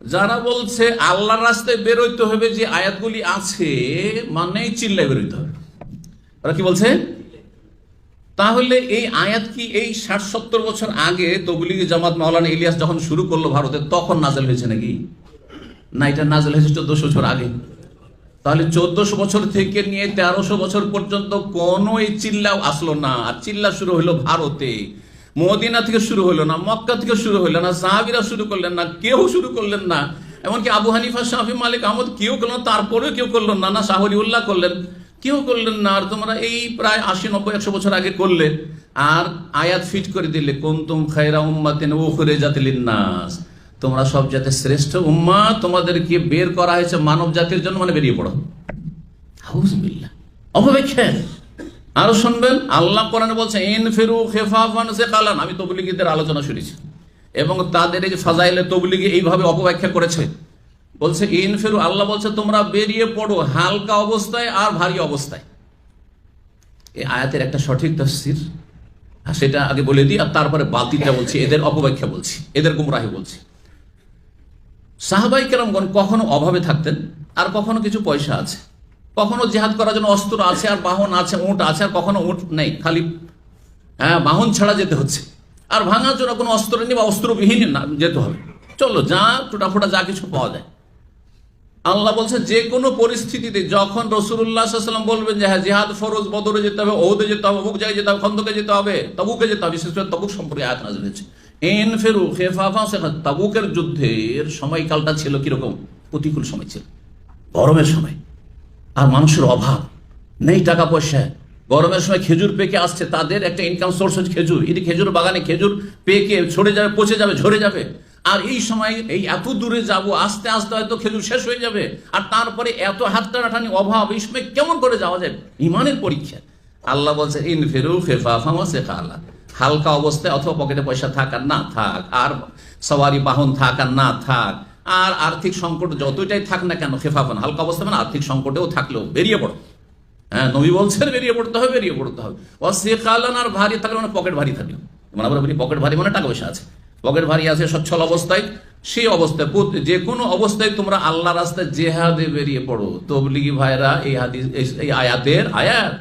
যারা বলছে আল্লাহর রাস্তায় বেরোইতে হবে যে আয়াতগুলি আছে মানে চিল্লায় বেরোইতে হবে। ওরা কি বলছে? তাহলে এই আয়াত কি এই ষাট সত্তর বছর আগে তবলিগি জামাত মাওলানা ইলিয়াস যখন শুরু করল ভারতে, তখন নাজেল হয়েছে নাকি? না, এটা নাজেল হয়েছে চোদ্দশো বছর আগে। তাহলে চোদ্দশো বছর থেকে নিয়ে তেরোশো বছর পর্যন্ত কোনো এই চিল্লাও আসলো না। আর চিল্লা শুরু হলো ভারতে। মদিনা থেকে শুরু হলো না, মক্কা থেকে শুরু হলো না সাহাবিরা শুরু করলেন না, কেউ শুরু করলেন না। এমনকি আবু হানিফা শাহি মালিক, আহমদ কেউ করলেন তারপরেও কেউ করলেন না না শাহরি উল্লাহ করলেন, কেউ করলেন না। আর তোমরা এই প্রায় আশি, নব্বই, একশো বছর আগে করলে, আর আয়াত ফিট করে দিলে, কুনতুম খায়রা উম্মাতিন উখরে জাতিলিন নাস তোমরা সব জাতের শ্রেষ্ঠ উম্মা তোমাদেরকে বের করা হয়েছে মানব জাতির জন্য মানে বেরিয়ে পড়ো। হাউজবিল্লাহ অপব্যাখ্যা। আরও শুনবেন? আল্লাহ কোরআনে বলছে, ইন ফিরু খেফাফান আমি তবলিগীদের আলোচনা শুনেছি। এবং তাদের এই ফাজাইলে তবলিগি এইভাবে অপব্যাখ্যা করেছে। বলছে, ইন ফেরু, আল্লাহ বলছে, তোমরা বেরিয়ে পড়ো হালকা অবস্থায় আর ভারী অবস্থায়। এই আয়াতের একটা সঠিক তফসির। সেটা আগে বলে দিই, আর তারপরে বাতিলটা বলছি, এদের অপব্যাখ্যা বলছি, এদের গুমরাহি বলছি। সাহাবাই কেরামগণ কখনো অভাবে থাকতেন, আর কখনো কিছু পয়সা আছে। কখনো জেহাদ করার জন্য অস্ত্র আছে আর বাহন আছে, উঁট আছে, আর কখনো উঁট নেই, খালি হ্যাঁ বাহন ছাড়া যেতে হচ্ছে। আর ভাঙার জন্য কোনো অস্ত্র নেই বা অস্ত্রবিহীন না, যেতে হবে। চলো, যা টুটাফোটা যা কিছু পাওয়া যায়। আল্লাহ বলছে, যে কোনো পরিস্থিতিতে যখন রসুল্লাহ সাল্লাম বলবেন যে হ্যাঁ জেহাদ ফরজ, বদরে যেতে হবে ওদে যেতে হবে, অমুক জায়গায় যেতে হবে, খন্দকে যেতে হবে, তবুকে যেতে হবে, বিশেষ করে তবুক সম্পর্কে আয়াত নাজিল হয়েছে। এন ফেরু খেফাফা শেখা তাবুকের যুদ্ধের সময়কালটা ছিল কীরকম? প্রতিকূল সময় ছিল। গরমের সময়। আর মানুষের অভাব। নেই টাকা পয়সা। গরমের সময় খেজুর পেকে আসছে, তাদের একটা ইনকাম সোর্স হচ্ছে খেজুর। এটি খেজুর বাগানে খেজুর পেকে, ছড়ে যাবে, পচে যাবে, ঝরে যাবে। আর এই সময় এই এত দূরে যাব, আস্তে আস্তে হয়তো খেজুর শেষ হয়ে যাবে। আর তারপরে এত হাত টানাটানি অভাব, এই সময় কেমন করে যাওয়া যায়? ইমানের পরীক্ষা। আল্লাহ বলছে, ইন ফেরু ফেফা ফামা শেখা আল্লাহ হালকা অবস্থায় অথবা পকেটে পয়সা থাক আর না থাক, আর সওয়ারি বাহন থাক আর না থাক। আর আর্থিক সংকট যতটাই থাক না কেন, খেফাফান, হালকা অবস্থা মানে আর্থিক সংকটেও থাকলেও বেরিয়ে পড়ো। হ্যাঁ নবী বলছেন বেরিয়ে পড়তে হবে, বেরিয়ে পড়তে হবে। ও কালান আর ভারী থাকলে মানে পকেট ভারী থাকল মানে আমরা বলি পকেট ভারী মানে টাকা পয়সা আছে। পকেট ভারী আছে, সচ্ছল অবস্থায়, সেই অবস্থায় যে কোনো অবস্থায় তোমরা আল্লাহ রাস্তায় জেহাদে বেরিয়ে পড়ো। তবলিগি ভাইরা এই হাদিস এই আয়াতের আয়াত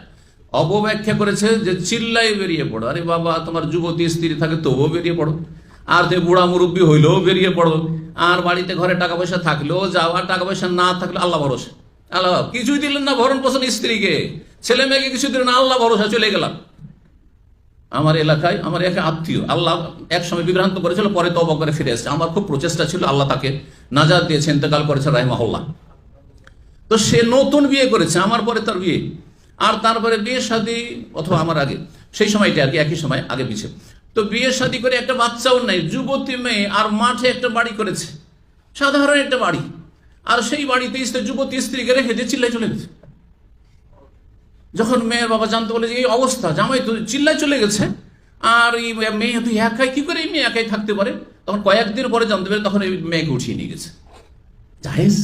অপব্যাখ্যা করেছে যে চিল্লাই বেরিয়ে পড়ো। আরে বাবা, তোমার যুবতী, স্ত্রী থাকে, তবুও বেরিয়ে পড়ো। আর যে বুড়া মুরব্বী হইলেও বেরিয়ে পড়ো। আর বাড়িতে ঘরে টাকা পয়সা থাকলেও যাও, আর টাকা পয়সা না থাকলে আল্লাহ ভরসা। আল্লাহ, কিছুই দিলেন না ভরণ পোষণ স্ত্রীকে। ছেলে মেয়েকে কিছু দিলেন আল্লাহ ভরসা, চলে গেলাম। আমার এলাকায় আমার এক আত্মীয়, আল্লাহ এক সময় বিভ্রান্ত করেছিল, পরে তবা করে ফিরে এসেছে। আমার খুব প্রচেষ্টা ছিল, আল্লাহ তাকে নাজাদ দিয়েছে, ইন্তেকাল করেছে, রাহিমাহুল্লাহ। তো সে নতুন বিয়ে করেছে, আমার পরে তার বিয়ে। আর তারপরে বিয়ে শাদী অথবা আমার আগে, সেই সময়টা আর কি, একই সময় আগে পিছিয়ে তো বিয়ে শাদী করে একটা বাচ্চাও নাই, যুবতী মেয়ে আর মাঠে একটা বাড়ি করেছে, সাধারণ একটা বাড়ি। আর সেই বাড়িতে স্ত্রী, যুবতী স্ত্রীকে রেখে দিয়ে চিল্লাই চলে গেছে। যখন মেয়ের বাবা জানতে বলে যে এই অবস্থা, জামাই তো চিল্লায় চলে গেছে, আর এই মেয়ে তুই একাই, কি করে এই মেয়ে একাই থাকতে পারে? তখন কয়েকদিন পরে জানতে পারে তখন এই মেয়েকে উঠিয়ে নিয়ে গেছে। জাহেজ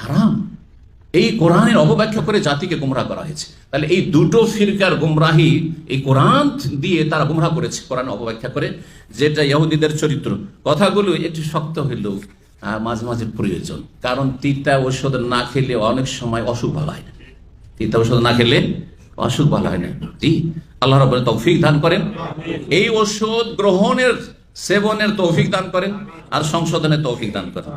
হারাম? এই কোরআনের অপব্যাখ্যা করে জাতিকে গুমরাহ করা হয়েছে। তাহলে এই দুটো ফিরকার গুমরাহি এই কোরআন দিয়ে তারা গুমরাহ করেছে, কোরআন অপব্যাখ্যা করে, যেটা ইহুদিদের চরিত্র। কথাগুলো একটু শক্ত হইলেও মাঝে মাঝে প্রয়োজন। কারণ তিতা ঔষধ না খেলে অনেক সময় অসুখ ভালো হয় না। তিতা ঔষধ না খেলে অসুখ ভালো হয় না। জি, আল্লাহ রব তৌফিক দান করেন। এই ওষুধ গ্রহণের, সেবনের তৌফিক দান করেন। আর সংশোধনের তৌফিক দান করেন।